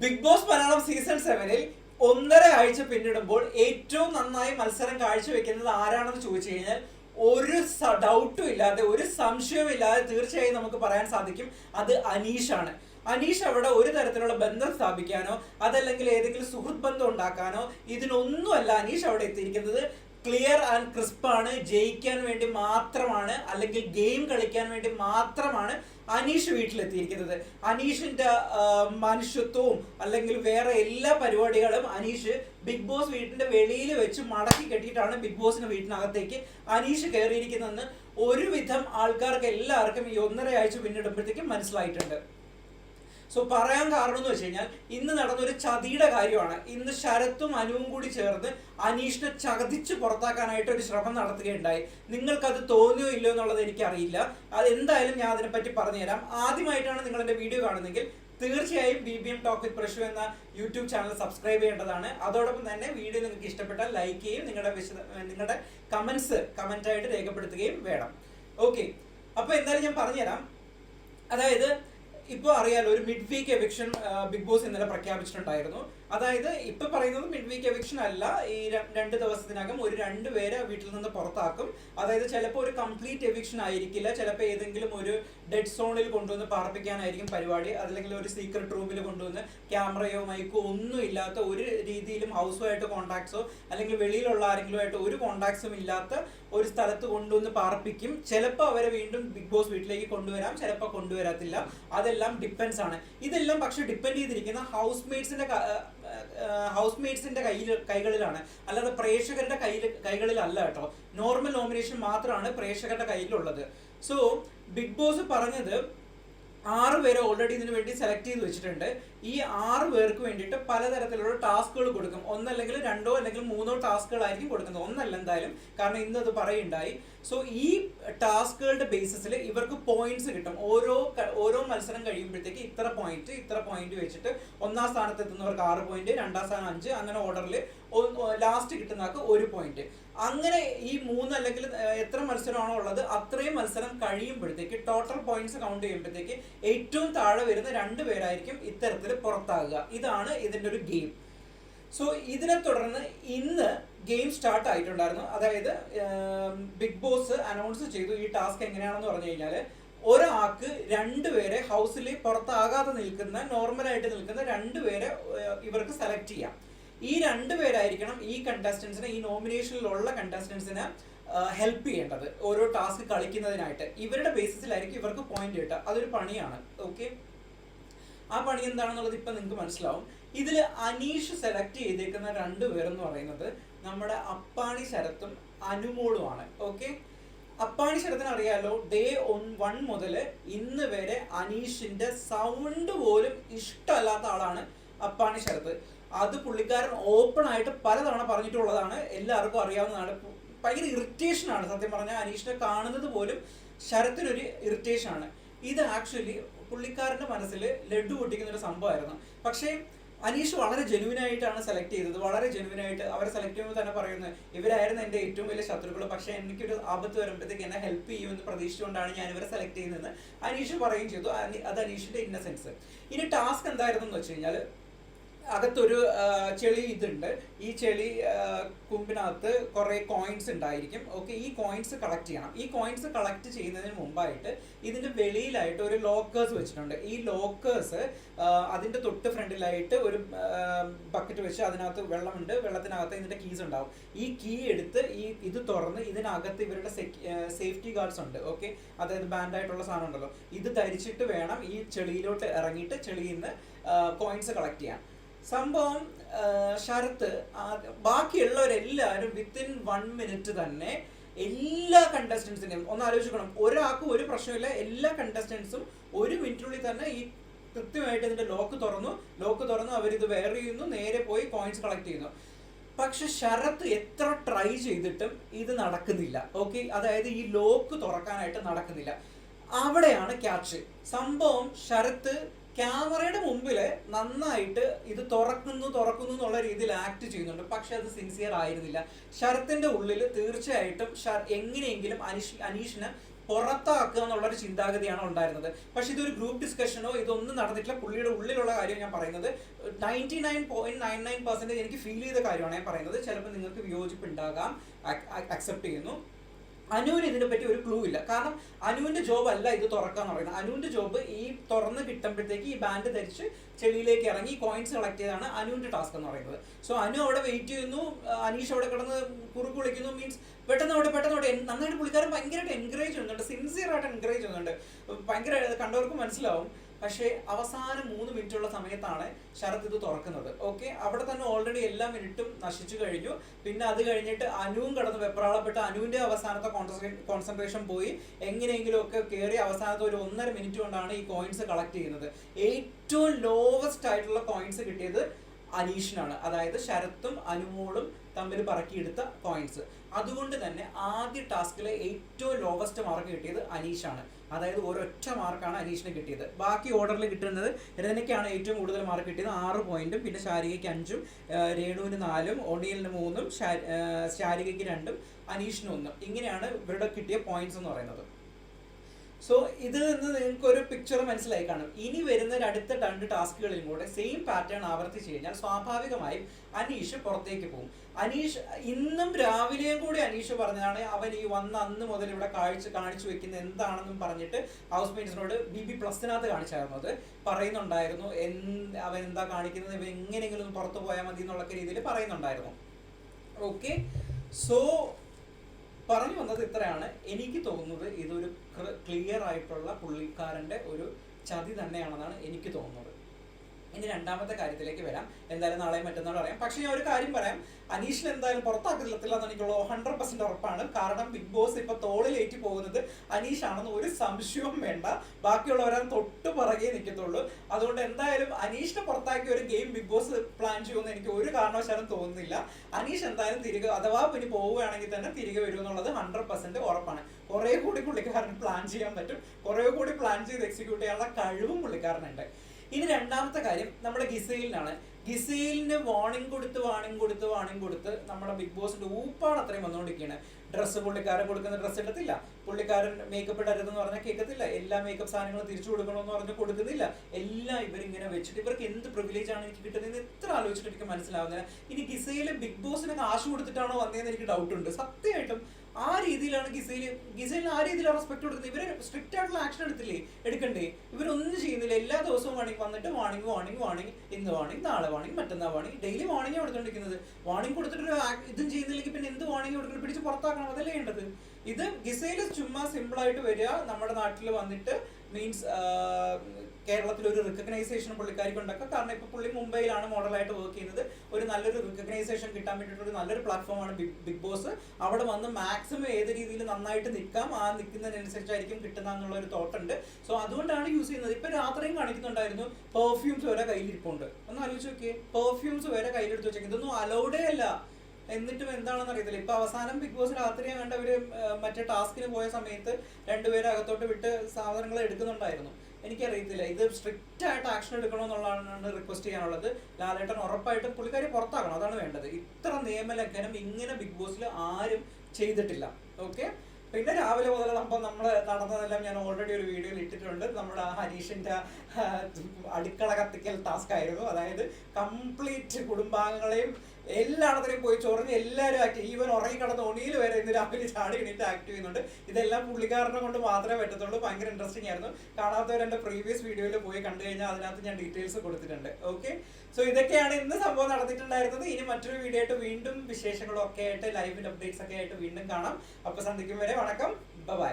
Big boss Malayalam season സെവനിൽ ഒന്നര ആഴ്ച പിന്നിടുമ്പോൾ ഏറ്റവും നന്നായി മത്സരം കാഴ്ചവെക്കുന്നത് ആരാണെന്ന് ചോദിച്ചു കഴിഞ്ഞാൽ ഒരു ഡൗട്ടും ഇല്ലാതെ ഒരു സംശയവും ഇല്ലാതെ തീർച്ചയായും നമുക്ക് പറയാൻ സാധിക്കും അത് അനീഷാണ്. അനീഷ് അവിടെ ഒരു തരത്തിലുള്ള ബന്ധം സ്ഥാപിക്കാനോ അതല്ലെങ്കിൽ ഏതെങ്കിലും സുഹൃത്ത് ബന്ധം ഉണ്ടാക്കാനോ ഇതിനൊന്നുമല്ല അനീഷ് അവിടെ എത്തിയിരിക്കുന്നത്. ക്ലിയർ ആൻഡ് ക്രിസ്പ് ആണ്. ജയിക്കാൻ വേണ്ടി മാത്രമാണ്. അല്ലെങ്കിൽ ഗെയിം കളിക്കാൻ വേണ്ടി മാത്രമാണ് അനീഷ് വീട്ടിലെത്തിയിരിക്കുന്നത്. അനീഷിന്റെ മനുഷ്യത്വവും അല്ലെങ്കിൽ വേറെ എല്ലാ പരിപാടികളും അനീഷ് ബിഗ് ബോസ് വീട്ടിന്റെ വെളിയിൽ വെച്ച് മടക്കി കെട്ടിയിട്ടാണ് ബിഗ് ബോസിന്റെ വീട്ടിനകത്തേക്ക് അനീഷ് കയറിയിരിക്കുന്നതെന്ന് ഒരുവിധം ആൾക്കാർക്ക് എല്ലാവർക്കും ഈ ഒന്നര ആഴ്ച പിന്നിടുമ്പോഴത്തേക്കും മനസ്സിലായിട്ടുണ്ട്. സോ പറയാൻ കാരണം എന്ന് വെച്ച് കഴിഞ്ഞാൽ ഇന്ന് നടന്നൊരു ചതിയുടെ കാര്യമാണ്. ഇന്ന് ശരത്തും അനുവും കൂടി ചേർന്ന് അനീഷിനെ ചകതിച്ച് പുറത്താക്കാനായിട്ട് ഒരു ശ്രമം നടത്തുകയുണ്ടായി. നിങ്ങൾക്കത് തോന്നിയോ ഇല്ലയോ എന്നുള്ളത് എനിക്കറിയില്ല. അത് എന്തായാലും ഞാൻ അതിനെപ്പറ്റി പറഞ്ഞുതരാം. ആദ്യമായിട്ടാണ് നിങ്ങൾ എന്റെ വീഡിയോ കാണുന്നതെങ്കിൽ തീർച്ചയായും B B M talk with Prashu എന്ന യൂട്യൂബ് ചാനൽ സബ്സ്ക്രൈബ് ചെയ്യേണ്ടതാണ്. അതോടൊപ്പം തന്നെ വീഡിയോ നിങ്ങൾക്ക് ഇഷ്ടപ്പെട്ടാൽ ലൈക്ക് ചെയ്യും നിങ്ങളുടെ വിശദ നിങ്ങളുടെ കമൻസ് കമന്റായിട്ട് രേഖപ്പെടുത്തുകയും വേണം. ഓക്കെ അപ്പോൾ എന്തായാലും ഞാൻ പറഞ്ഞുതരാം. അതായത് ഇപ്പോൾ അറിയാലോ ഒരു mid week eviction Bigg Boss ഇന്നലെ പ്രഖ്യാപിച്ചിട്ടുണ്ടായിരുന്നു. അതായത് ഇപ്പൊ പറയുന്നത് മിഡ് വീക്ക് എവിക്ഷൻ അല്ല. ഈ രണ്ട് ദിവസത്തിനകം ഒരു രണ്ട് പേരെ വീട്ടിൽ നിന്ന് പുറത്താക്കും. അതായത് ചിലപ്പോൾ ഒരു കംപ്ലീറ്റ് എവിക്ഷൻ ആയിരിക്കില്ല. ചിലപ്പോൾ ഏതെങ്കിലും ഒരു ഡെഡ് സോണിൽ കൊണ്ടുവന്ന് പാർപ്പിക്കാനായിരിക്കും പരിപാടി. അതല്ലെങ്കിൽ ഒരു സീക്രട്ട് റൂമിൽ കൊണ്ടുവന്ന് ക്യാമറയോ മൈക്കോ ഒന്നും ഇല്ലാത്ത ഒരു രീതിയിലും ഹൗസുമായിട്ട് കോണ്ടാക്ട്സോ അല്ലെങ്കിൽ വെളിയിലുള്ള ആരെങ്കിലുമായിട്ട് ഒരു കോൺടാക്ട്സും ഇല്ലാത്ത ഒരു സ്ഥലത്ത് കൊണ്ടുവന്ന് പാർപ്പിക്കും. ചിലപ്പോൾ അവരെ വീണ്ടും ബിഗ് ബോസ് വീട്ടിലേക്ക് കൊണ്ടുവരാം. ചിലപ്പോൾ കൊണ്ടുവരത്തില്ല. അതെല്ലാം ഡിപ്പെൻസ് ആണ്. ഇതെല്ലാം പക്ഷെ ഡിപ്പെൻഡ് ചെയ്തിരിക്കുന്ന ഹൗസ് മേറ്റ്സിന്റെ ഹൗസ് മെയ്ഡ്സിന്റെ കയ്യിൽ കൈകളിലാണ്. അല്ലാതെ പ്രേക്ഷകരുടെ കയ്യിൽ കൈകളിലല്ല കേട്ടോ. നോർമൽ നോമിനേഷൻ മാത്രമാണ് പ്രേക്ഷകരുടെ കയ്യിലുള്ളത്. സോ ബിഗ് ബോസ് പറഞ്ഞത് ആറ് പേരെ ഓൾറെഡി ഇതിനു വേണ്ടി സെലക്ട് ചെയ്ത് വെച്ചിട്ടുണ്ട്. ഈ ആറ് പേർക്ക് വേണ്ടിയിട്ട് പലതരത്തിലുള്ള ടാസ്കുകൾ കൊടുക്കും. ഒന്നല്ലെങ്കിൽ രണ്ടോ അല്ലെങ്കിൽ മൂന്നോ ടാസ്കുകളായിരിക്കും കൊടുക്കുന്നത്. ഒന്നല്ല എന്തായാലും. കാരണം ഇന്ന് അത് പറയുണ്ടായി. സോ ഈ ടാസ്കുകളുടെ ബേസിസിൽ ഇവർക്ക് പോയിന്റ്സ് കിട്ടും. ഓരോ ഓരോ മത്സരം കഴിയുമ്പോഴത്തേക്ക് ഇത്ര പോയിന്റ് ഇത്ര പോയിന്റ് വെച്ചിട്ട് ഒന്നാം സ്ഥാനത്ത് എത്തുന്നവർക്ക് ആറ് പോയിന്റ് രണ്ടാം സ്ഥാനം അഞ്ച് അങ്ങനെ ഓർഡറിൽ ലാസ്റ്റ് കിട്ടുന്നവർക്ക് ഒരു പോയിന്റ് അങ്ങനെ ഈ മൂന്ന് അല്ലെങ്കിൽ എത്ര മത്സരമാണോ ഉള്ളത് അത്രയും മത്സരം കഴിയുമ്പോഴത്തേക്ക് ടോട്ടൽ പോയിന്റ്സ് കൗണ്ട് ചെയ്യുമ്പോഴത്തേക്ക് ഏറ്റവും താഴെ വരുന്ന രണ്ട് പേരായിരിക്കും ഇത്തരത്തിൽ പുറത്താകുക. ഇതാണ് ഇതിന്റെ ഒരു ഗെയിം. സോ ഇതിനെ തുടർന്ന് ഇന്ന് ഗെയിം സ്റ്റാർട്ട് ആയിട്ടുണ്ടായിരുന്നു. അതായത് ബിഗ് ബോസ് അനൗൺസ് ചെയ്തു ഈ ടാസ്ക് എങ്ങനെയാണെന്ന് പറഞ്ഞു കഴിഞ്ഞാൽ ഒരാൾക്ക് രണ്ടുപേരെ ഹൗസിൽ പുറത്താകാതെ നിൽക്കുന്ന നോർമലായിട്ട് നിൽക്കുന്ന രണ്ടുപേരെ ഇവർക്ക് സെലക്ട് ചെയ്യാം. ഈ രണ്ടുപേരായിരിക്കണം ഈ കണ്ടസ്റ്റൻസിനെ ഈ നോമിനേഷനിലുള്ള കണ്ടസ്റ്റൻസിനെ ഹെൽപ്പ് ചെയ്യേണ്ടത്. ഓരോ ടാസ്ക് കളിക്കുന്നതിനായിട്ട്. ഇവരുടെ ബേസിസിലായിരിക്കും ഇവർക്ക് പോയിന്റ് കിട്ടുക അതൊരു പണിയാണ്. ഓക്കെ ആ പണി എന്താണെന്നുള്ളത് ഇപ്പൊ നിങ്ങൾക്ക് മനസ്സിലാവും. ഇതിൽ അനീഷ് സെലക്ട് ചെയ്തേക്കുന്ന രണ്ട് പേരെന്ന് പറയുന്നത് നമ്മുടെ അപ്പാണി ശരത്തും അനുമോളുമാണ്. ഓക്കെ അപ്പാണി ശരത്തിന് അറിയാലോ ഡേ ഒൺ വൺ മുതൽ ഇന്ന് വരെ അനീഷിന്റെ സൗണ്ട് പോലും ഇഷ്ടമല്ലാത്ത ആളാണ് അപ്പാണി ശരത്ത്. അത് പുള്ളിക്കാരൻ ഓപ്പൺ ആയിട്ട് പലതവണ പറഞ്ഞിട്ടുള്ളതാണ്. എല്ലാവർക്കും അറിയാവുന്നതാണ്. ഭയങ്കര ഇറിറ്റേഷൻ ആണ് സത്യം പറഞ്ഞാൽ അനീഷിനെ കാണുന്നത് പോലും ശരത്തിനൊരു ഇറിറ്റേഷൻ ആണ്. ഇത് ആക്ച്വലി പുള്ളിക്കാരന്റെ മനസ്സിൽ ലഡു പൊട്ടിക്കുന്ന ഒരു സംഭവമായിരുന്നു. പക്ഷേ അനീഷ് വളരെ ജെനുവിൻ ആയിട്ടാണ് സെലക്ട് ചെയ്തത്. വളരെ ജെനുവിൻ ആയിട്ട് അവരെ സെലക്ട് ചെയ്യുമ്പോൾ തന്നെ പറയുന്നത് ഇവരായിരുന്നു എന്റെ ഏറ്റവും വലിയ ശത്രുക്കൾ. പക്ഷെ എനിക്കൊരു ആപത്ത് വരുമ്പോഴത്തേക്ക് എന്നെ ഹെൽപ്പ് ചെയ്യുമെന്ന് പ്രതീക്ഷിച്ചുകൊണ്ടാണ് ഞാൻ ഇവരെ സെലക്ട് ചെയ്യുന്നത്. അനീഷ് പറയുകയും ചെയ്തു. അത് അനീഷിന്റെ ഇന്നസെൻസ് ഇനി ടാസ്ക് എന്തായിരുന്നു എന്ന് വെച്ച് കഴിഞ്ഞാൽ അകത്തൊരു ചെളി ഇതുണ്ട്. ഈ ചെളി കുമ്പിനകത്ത് കുറേ കോയിൻസ് ഉണ്ടായിരിക്കും. ഓക്കെ ഈ കോയിൻസ് കളക്ട് ചെയ്യണം. ഈ കോയിൻസ് കളക്ട് ചെയ്യുന്നതിന് മുമ്പായിട്ട് ഇതിന്റെ വെളിയിലായിട്ട് ഒരു ലോക്കേഴ്സ് വെച്ചിട്ടുണ്ട്. ഈ ലോക്കേഴ്സ് അതിന്റെ തൊട്ട് ഫ്രണ്ടിലായിട്ട് ഒരു ബക്കറ്റ് വെച്ച് അതിനകത്ത് വെള്ളമുണ്ട്. വെള്ളത്തിനകത്ത് ഇതിന്റെ കീസ് ഉണ്ടാവും. ഈ കീ എടുത്ത് ഈ ഇത് തുറന്ന് ഇതിനകത്ത് ഇവരുടെ സേഫ്റ്റി ഗാർഡ്സ് ഉണ്ട്. ഓക്കെ അതായത് ബാൻഡ് ആയിട്ടുള്ള സാധനം ഉണ്ടല്ലോ. ഇത് ധരിച്ചിട്ട് വേണം ഈ ചെളിയിലോട്ട് ഇറങ്ങിയിട്ട് ചെളിയിൽ നിന്ന് കോയിൻസ് കളക്ട് ചെയ്യാൻ. സംഭവം ശരത്ത് ബാക്കിയുള്ളവരെല്ലാവരും വിത്തിൻ വൺ മിനിറ്റ് തന്നെ എല്ലാ കണ്ടസ്റ്റൻസിനെയും ഒന്ന് ആലോചിക്കണം. ഒരാൾക്കും ഒരു പ്രശ്നമില്ല എല്ലാ കണ്ടസ്റ്റൻസും ഒരു മിനിറ്റിനുള്ളിൽ തന്നെ ഈ കൃത്യമായിട്ട് ഇതിന്റെ ലോക്ക് തുറന്നു. ലോക്ക് തുറന്നു അവരിത് വെയർ ചെയ്യുന്നു നേരെ പോയി കോയിൻസ് കളക്ട് ചെയ്യുന്നു. പക്ഷെ ശരത്ത് എത്ര ട്രൈ ചെയ്തിട്ടും ഇത് നടക്കുന്നില്ല. ഓക്കെ അതായത് ഈ ലോക്ക് തുറക്കാനായിട്ട് നടക്കുന്നില്ല. അവിടെയാണ് ക്യാച്ച് സംഭവം ശരത്ത് ക്യാമറയുടെ മുമ്പിൽ നന്നായിട്ട് ഇത് തുറക്കുന്നു തുറക്കുന്നു എന്നുള്ള രീതിയിൽ ആക്ട് ചെയ്യുന്നുണ്ട്. പക്ഷെ അത് സിൻസിയർ ആയിരുന്നില്ല. ശരത്തിന്റെ ഉള്ളിൽ തീർച്ചയായിട്ടും എങ്ങനെയെങ്കിലും അനീഷ് അനീഷിനെ പുറത്താക്കുക എന്നുള്ള ഒരു ചിന്താഗതിയാണ് ഉണ്ടായിരുന്നത്. പക്ഷെ ഇതൊരു ഗ്രൂപ്പ് ഡിസ്കഷനോ ഇതൊന്നും നടന്നിട്ടില്ല. പുള്ളിയുടെ ഉള്ളിലുള്ള കാര്യം ഞാൻ പറയുന്നത് ninety nine point nine nine percentage എനിക്ക് ഫീൽ ചെയ്ത കാര്യമാണ് ഞാൻ പറയുന്നത്. ചിലപ്പോൾ നിങ്ങൾക്ക് വിയോജിപ്പ് ഉണ്ടാകാം. അക്സെപ്റ്റ് ചെയ്യുന്നു. അനുവിന് ഇതിനെപ്പറ്റി ഒരു ക്ലൂ ഇല്ല. കാരണം അനുവിന്റെ ജോബ് അല്ല ഇത് തുറക്കാന്ന് പറയുന്നത്. അനുവിന്റെ ജോബ് ഈ തുറന്ന് കിട്ടുമ്പോഴത്തേക്ക് ഈ ബാൻഡ് ധരിച്ച് ചെളിയിലേക്ക് ഇറങ്ങി കോയിൻസ് കളക്ട് ചെയ്താണ് അനുവിന്റെ ടാസ്ക് എന്ന് പറയുന്നത്. സോ അനു അവിടെ വെയിറ്റ് ചെയ്യുന്നു. അനീഷ് അവിടെ കിടന്ന് കുറുക്ക് വിളിക്കുന്നു. മീൻസ് പെട്ടെന്ന് അവിടെ പെട്ടെന്ന് അവിടെ നന്നായിട്ട് പുള്ളിക്കാരൻ ഭയങ്കരമായിട്ട് എൻകറേജ് ചെയ്യുന്നുണ്ട്. സിൻസിയർ ആയിട്ട് എൻകറേജ് ചെയ്യുന്നുണ്ട്. ഭയങ്കര കണ്ടവർക്ക് മനസ്സിലാവും. പക്ഷേ അവസാനം മൂന്ന് മിനിറ്റുള്ള സമയത്താണ് ശരത് ഇത് തുറക്കുന്നത്. ഓക്കെ അവിടെ തന്നെ ഓൾറെഡി എല്ലാ മിനിറ്റും നശിച്ചു കഴിഞ്ഞു. പിന്നെ അത് കഴിഞ്ഞിട്ട് അനുവും കടന്ന്. വെപ്രാളപ്പെട്ട് അനുവിന്റെ അവസാനത്തെ കോൺസെൻട്രേഷൻ പോയി. എങ്ങനെയെങ്കിലും ഒക്കെ കയറി അവസാനത്തെ ഒരു ഒന്നര മിനിറ്റ് കൊണ്ടാണ് ഈ കോയിൻസ് കളക്ട് ചെയ്യുന്നത്. ഏറ്റവും ലോവസ്റ്റ് ആയിട്ടുള്ള കോയിൻസ് കിട്ടിയത് അനീഷിനാണ്. അതായത് ശരത്തും അനുമോളും തമ്മിൽ പറക്കിയെടുത്ത കോയിൻസ് അതുകൊണ്ട് തന്നെ ആദ്യ ടാസ്കിലെ ഏറ്റവും ലോവസ്റ്റ് മാർക്ക് കിട്ടിയത് അനീഷാണ്. അതായത് ഒരൊറ്റ മാർക്കാണ് അനീഷിന് കിട്ടിയത്. ബാക്കി ഓർഡറിൽ കിട്ടുന്നത് രനയ്ക്കാണ് ഏറ്റവും കൂടുതൽ മാർക്ക് കിട്ടിയത്. ആറ് പോയിന്റും പിന്നെ ശാരികയ്ക്ക് അഞ്ചും രേണുവിന് നാലും ഒണിയലിന് മൂന്നും ശാരികയ്ക്ക് രണ്ടും അനീഷിന് ഒന്നും. ഇങ്ങനെയാണ് ഇവരുടെ കിട്ടിയ പോയിന്റ്സ് എന്ന് പറയുന്നത്. സോ ഇത് നിന്ന് നിങ്ങൾക്ക് ഒരു പിക്ചർ മനസ്സിലായി കാണും. ഇനി വരുന്ന അടുത്ത രണ്ട് ടാസ്കുകളിലും കൂടെ സെയിം പാറ്റേൺ ആവർത്തിച്ച് കഴിഞ്ഞാൽ സ്വാഭാവികമായും അനീഷ് പുറത്തേക്ക് പോകും. അനീഷ് ഇന്നും രാവിലെയും കൂടി അനീഷ് പറഞ്ഞതാണ് അവൻ ഈ വന്ന അന്ന് മുതൽ ഇവിടെ കാഴ്ച കാണിച്ചു വെക്കുന്ന എന്താണെന്നും പറഞ്ഞിട്ട് ഹൗസ് മെയിൻസിനോട് ബി ബി പ്ലസിനകത്ത് കാണിച്ചായിരുന്നു അത്. പറയുന്നുണ്ടായിരുന്നു എന്ത് അവൻ എന്താ കാണിക്കുന്നത്? ഇവ എങ്ങനെയെങ്കിലും പുറത്തു പോയാൽ മതി എന്നുള്ള രീതിയിൽ പറയുന്നുണ്ടായിരുന്നു. ഓക്കെ സോ പറഞ്ഞു വന്നത് ഇത്രയാണ്. എനിക്ക് തോന്നുന്നത് ഇതൊരു ക്ലിയർ ആയിട്ടുള്ള പുള്ളിക്കാരന്റെ ഒരു ചതി തന്നെയാണെന്നാണ് എനിക്ക് തോന്നുന്നത്. ഇനി രണ്ടാമത്തെ കാര്യത്തിലേക്ക് വരാം. എന്തായാലും നാളെ മറ്റന്നാൾ പറയാം പക്ഷെ ഞാൻ ഒരു കാര്യം പറയാം. അനീഷിൽ എന്തായാലും പുറത്താക്കത്തില്ല എന്ന് എനിക്കുള്ള ഹൺഡ്രഡ് പെർസെന്റ് ഉറപ്പാണ്. കാരണം ബിഗ് ബോസ് ഇപ്പൊ തോളിലേറ്റ് പോകുന്നത് അനീഷ് ആണെന്ന് ഒരു സംശയവും വേണ്ട. ബാക്കിയുള്ളവരെ തൊട്ട് പുറകെ നിൽക്കത്തുള്ളൂ. അതുകൊണ്ട് എന്തായാലും അനീഷിനെ പുറത്താക്കിയ ഒരു ഗെയിം ബിഗ് ബോസ് പ്ലാൻ ചെയ്യുമെന്ന് എനിക്ക് ഒരു കാരണവശാലും തോന്നുന്നില്ല. അനീഷ് എന്തായാലും തിരികെ അഥവാ പിന്നെ പോവുകയാണെങ്കിൽ തന്നെ തിരികെ വരും എന്നുള്ളത് ഹൺഡ്രഡ് പെർസെന്റ് ഉറപ്പാണ്. കുറെ കൂടി പുള്ളിക്കാരന് പ്ലാൻ ചെയ്യാൻ പറ്റും. കുറെ കൂടി പ്ലാൻ ചെയ്ത് എക്സിക്യൂട്ട് ചെയ്യാനുള്ള കഴിവും പുള്ളിക്കാരനുണ്ട്. ഇനി രണ്ടാമത്തെ കാര്യം നമ്മുടെ ഗിസൈലിനാണ് ഗിസൈലിന് വാണിംഗ് കൊടുത്ത് വാണിംഗ് കൊടുത്ത് വാണിംഗ് കൊടുത്ത് നമ്മുടെ ബിഗ് ബോസിന്റെ ഊപ്പാണ് അത്രയും വന്നുകൊണ്ടിരിക്കുകയാണ് ഡ്രസ്സ് പുള്ളിക്കാരൻ കൊടുക്കുന്ന ഡ്രസ്സ് ഇടത്തില്ല പുള്ളിക്കാരൻ മേക്കപ്പ് ഇടരുതെന്ന് പറഞ്ഞാൽ കേൾക്കത്തില്ല എല്ലാ മേക്കപ്പ് സാധനങ്ങളും തിരിച്ചു കൊടുക്കണമെന്ന് പറഞ്ഞ് കൊടുക്കുന്നില്ല. എല്ലാം ഇവരിങ്ങനെ വെച്ചിട്ട് ഇവർക്ക് എന്ത് പ്രിവിലേജ് ആണ് എനിക്ക് കിട്ടുന്നത് എത്ര ആലോചിച്ചിട്ട് എനിക്ക് മനസ്സിലാവുന്നില്ല. ഇനി ഗിസയിലെ ബിഗ് ബോസിന് കാശ് കൊടുത്തിട്ടാണോ വന്നതെന്ന് എനിക്ക് ഡൗട്ടുണ്ട് സത്യമായിട്ടും ആ രീതിയിലാണ് ഗിസയിൽ ഗിസയിലിന് ആ രീതിയിലാണ് റെസ്പെക്ട് കൊടുക്കുന്നത്. ഇവർ സ്ട്രിക്റ്റ് ആയിട്ടുള്ള ആക്ഷൻ എടുത്തില്ലേ? എടുക്കണ്ടേ? ഇവരൊന്നും ചെയ്യുന്നില്ല. എല്ലാ ദിവസവും വാണിംഗ് വന്നിട്ട് വാണിംഗ് വാണിംഗ് വാണിംഗ് ഇന്ന് വാണിംഗ് നാളെ വാണിംഗ് മറ്റന്നാ വാണിംഗ് ഡെയിലി വാണിംഗ് കൊടുത്തോണ്ടിരിക്കുന്നത്. വാണിംഗ് കൊടുത്തിട്ട് ഇതും ചെയ്യുന്നില്ലെങ്കിൽ പിന്നെ എന്ത് വാണിംഗ് കൊടുക്കണം പിടിച്ച് പുറത്താക്കണം. അതല്ലേ വേണ്ടത്. ഇത് ഗിസയിൽ ചുമ്മാ സിമ്പിൾ ആയിട്ട് വരിക. നമ്മുടെ നാട്ടിൽ വന്നിട്ട് മീൻസ് കേരളത്തിൽ ഒരു റിക്കഗ്നൈസേഷൻ പുള്ളിക്കാരിക്ക് ഉണ്ടാക്കാം കാരണം ഇപ്പൊ പുള്ളി മുംബൈയിലാണ് മോഡലായിട്ട് വർക്ക് ചെയ്യുന്നത്. ഒരു നല്ലൊരു റിക്കഗ്നൈസേഷൻ കിട്ടാൻ വേണ്ടിയിട്ട് ഒരു നല്ലൊരു പ്ലാറ്റ്ഫോമാണ് ബിഗ് ബിഗ് ബോസ്. അവിടെ വന്ന് മാക്സിമം ഏത് രീതിയിൽ നന്നായിട്ട് നിൽക്കാം ആ നിൽക്കുന്നതിനനുസരിച്ചായിരിക്കും കിട്ടുന്ന എന്നുള്ള ഒരു തോട്ട് ഉണ്ട്. സോ അതുകൊണ്ടാണ് യൂസ് ചെയ്യുന്നത്. ഇപ്പൊ രാത്രിയും കാണിക്കുന്നുണ്ടായിരുന്നു പെർഫ്യൂംസ് വരെ കയ്യിലിരിപ്പുണ്ട്. ഒന്ന് ആലോചിച്ച് നോക്കിയേ പെർഫ്യൂംസ് വരെ കയ്യിലെടുത്ത് വെച്ചേക്കും. ഇതൊന്നും അലൗഡേ അല്ല എന്നിട്ടും എന്താണെന്ന് അറിയത്തില്ല. ഇപ്പൊ അവസാനം ബിഗ് ബോസ് രാത്രി കണ്ടവര് മറ്റേ ടാസ്കിന് പോയ സമയത്ത് രണ്ടുപേരെ അകത്തോട്ട് വിട്ട് സാധനങ്ങൾ എടുക്കുന്നുണ്ടായിരുന്നു. എനിക്കറിയത്തില്ല. ഇത് സ്ട്രിക്റ്റ് ആയിട്ട് ആക്ഷൻ എടുക്കണമെന്നുള്ളതാണ് റിക്വസ്റ്റ് ചെയ്യാനുള്ളത്. ലാലേട്ടൻ ഉറപ്പായിട്ടും പുള്ളിക്കാരി പുറത്താക്കണം അതാണ് വേണ്ടത്. ഇത്ര നിയമലംഘനം ഇങ്ങനെ ബിഗ് ബോസിൽ ആരും ചെയ്തിട്ടില്ല. ഓക്കെ പിന്നെ രാവിലെ മുതൽ അപ്പം നമ്മൾ നടന്നതെല്ലാം ഞാൻ ഓൾറെഡി ഒരു വീഡിയോയിൽ ഇട്ടിട്ടുണ്ട്. നമ്മുടെ ആ ഹരീഷിന്റെ അടുക്കള കത്തിക്കൽ ടാസ്ക് ആയിരുന്നു. അതായത് കംപ്ലീറ്റ് കുടുംബാംഗങ്ങളെയും എല്ലായിടത്തിലും പോയി ചൊറിഞ്ഞ് എല്ലാവരും ആക്ട് ഈവൻ കിടന്ന ഒണിയിൽ വരെ ഇന്ന് രാവിലെ ചാടി എണീറ്റ് ആക്ട് ചെയ്യുന്നുണ്ട്. ഇതെല്ലാം പുള്ളിക്കാരനെ കൊണ്ട് മാത്രമേ പറ്റത്തുള്ളൂ. ഭയങ്കര ഇൻട്രസ്റ്റിംഗ് ആയിരുന്നു. കാണാത്തവർ എന്റെ പ്രീവിയസ് വീഡിയോയിൽ പോയി കണ്ടു കഴിഞ്ഞാൽ അതിനകത്ത് ഞാൻ ഡീറ്റെയിൽസ് കൊടുത്തിട്ടുണ്ട്. ഓക്കെ സോ ഇതൊക്കെയാണ് ഇന്ന് സംഭവം നടന്നിട്ടുണ്ടായിരുന്നത്. ഇനി മറ്റൊരു വീഡിയോ ആയിട്ട് വീണ്ടും വിശേഷങ്ങളൊക്കെ ആയിട്ട് ലൈവ് അപ്ഡേറ്റ്സ് ഒക്കെ ആയിട്ട് വീണ്ടും കാണാം. അപ്പോൾ സന്ധിക്കും വരെ വണക്കം. ബൈ